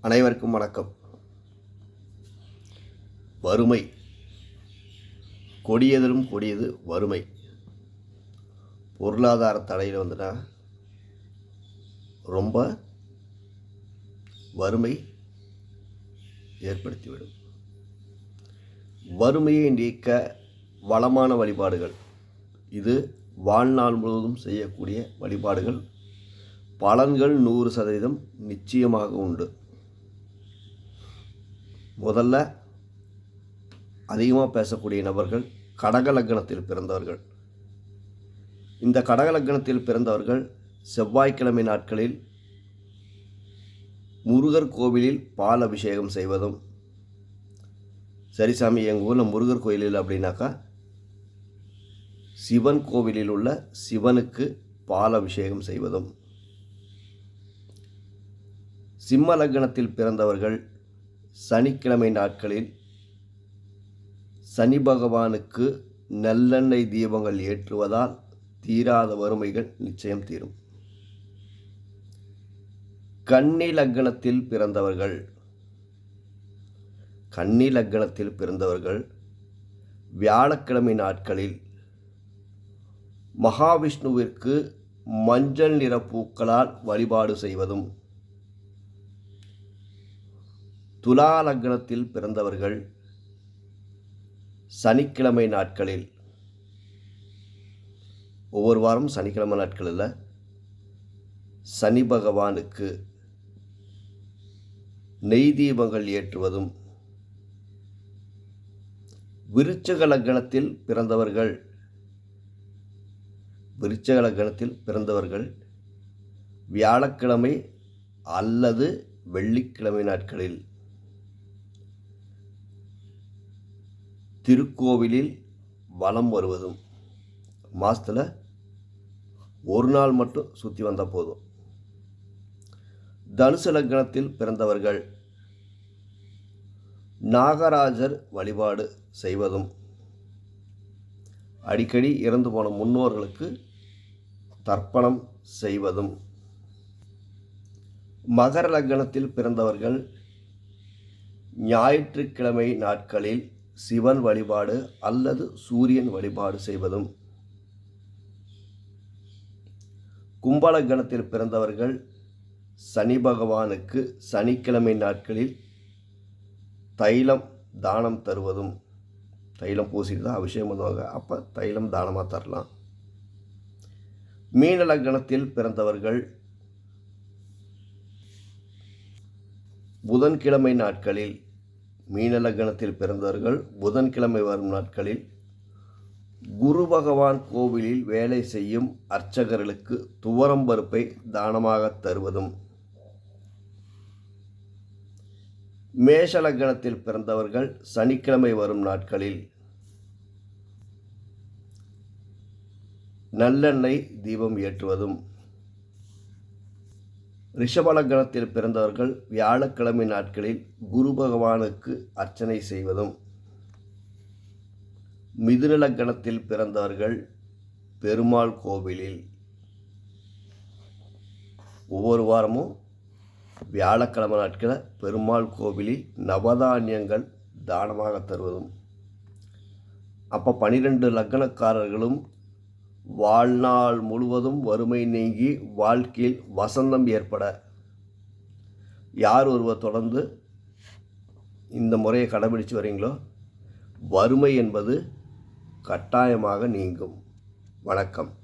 அனைவருக்கும் வணக்கம். வறுமை. கொடியதிலும் கொடியது வறுமை. பொருளாதார தடையில் வந்துட்டா ரொம்ப வறுமை ஏற்படுத்திவிடும். வறுமையை நீக்க வளமான வழிபாடுகள். இது வாழ்நாள் முழுவதும் செய்யக்கூடிய வழிபாடுகள். பலன்கள் நூறு சதவீதம் நிச்சயமாக உண்டு. முதல்ல அதிகமாக பேசக்கூடிய நபர்கள் கடக லக்னத்தில் பிறந்தவர்கள். இந்த கடக லக்னத்தில் பிறந்தவர்கள் செவ்வாய்க்கிழமை நாட்களில் முருகர் கோவிலில் பால் அபிஷேகம் செய்வதும் சரி சாமி எங்கள் ஊரில் முருகர் கோயிலில் அப்படின்னாக்கா சிவன் கோவிலில் உள்ள சிவனுக்கு பால் அபிஷேகம் செய்வதும். சிம்ம லக்னத்தில் பிறந்தவர்கள் சனிக்கிழமை நாட்களில் சனி பகவானுக்கு நல்லெண்ணெய் தீபங்கள் ஏற்றுவதால் தீராத வறுமைகள் நிச்சயம் தீரும். கன்னி லக்னத்தில் பிறந்தவர்கள் கன்னி லக்னத்தில் பிறந்தவர்கள் வியாழக்கிழமை நாட்களில் மகாவிஷ்ணுவிற்கு மஞ்சள் நிற பூக்களால் வழிபாடு செய்வதும் துலா லக்னத்தில் பிறந்தவர்கள் சனிக்கிழமை நாட்களில். ஒவ்வொரு வாரம் சனிக்கிழமை நாட்களில் சனி பகவானுக்கு நெய் தீபங்கள் ஏற்றுவதும் விருச்சக லக்னத்தில் பிறந்தவர்கள் விருச்சக லக்னத்தில் பிறந்தவர்கள் வியாழக்கிழமை அல்லது வெள்ளிக்கிழமை நாட்களில். திருக்கோவிலில் வலம் வருவதும் மாதத்தில் ஒரு நாள் மட்டும் சுற்றி வந்தால் போதும். தனுசு லக்னத்தில் பிறந்தவர்கள் நாகராஜர் வழிபாடு செய்வதும் அடிக்கடி இறந்து போன முன்னோர்களுக்கு தர்ப்பணம் செய்வதும். மகர லக்னத்தில் பிறந்தவர்கள் ஞாயிற்றுக்கிழமை நாட்களில் சிவன் வழிபாடு அல்லது சூரியன் வழிபாடு செய்வதும். கும்பலகணத்தில் பிறந்தவர்கள் சனி பகவானுக்கு சனிக்கிழமை நாட்களில் தைலம் தானம் தருவதும். தைலம் பூசிட்டு தான் அபிஷேகம் பண்ணுவாங்க. அப்போ தைலம் தானமாக தரலாம். மீனல கணத்தில் பிறந்தவர்கள் புதன்கிழமை நாட்களில் மீன லக்னத்தில் பிறந்தவர்கள் புதன்கிழமை வரும் நாட்களில் குரு பகவான் கோவிலில் வேலை செய்யும் அர்ச்சகர்களுக்கு துவரம் பருப்பை தானமாக தருவதும். மேஷ லக்னத்தில் பிறந்தவர்கள் சனிக்கிழமை வரும் நாட்களில் நல்லெண்ணெய் தீபம் ஏற்றுவதும். ரிஷபலக்கணத்தில் பிறந்தவர்கள் வியாழக்கிழமை நாட்களில் குரு பகவானுக்கு அர்ச்சனை செய்வதும் மிதுனலக்கணத்தில் பிறந்தவர்கள் பெருமாள் கோவிலில் ஒவ்வொரு வாரமும் வியாழக்கிழமை நாட்களில் பெருமாள் கோவிலில் நவதானியங்கள் தானமாக தருவதும். அப்போ பனிரெண்டு லக்கணக்காரர்களும் வாழ்நாள் முழுவதும் வறுமை நீங்கி வாழ்க்கையில் வசந்தம் ஏற்பட. யார் ஒருவர் தொடர்ந்து இந்த முறையை கடைபிடிச்சு வரீங்களோ வறுமை என்பது கட்டாயமாக நீங்கும். வணக்கம்.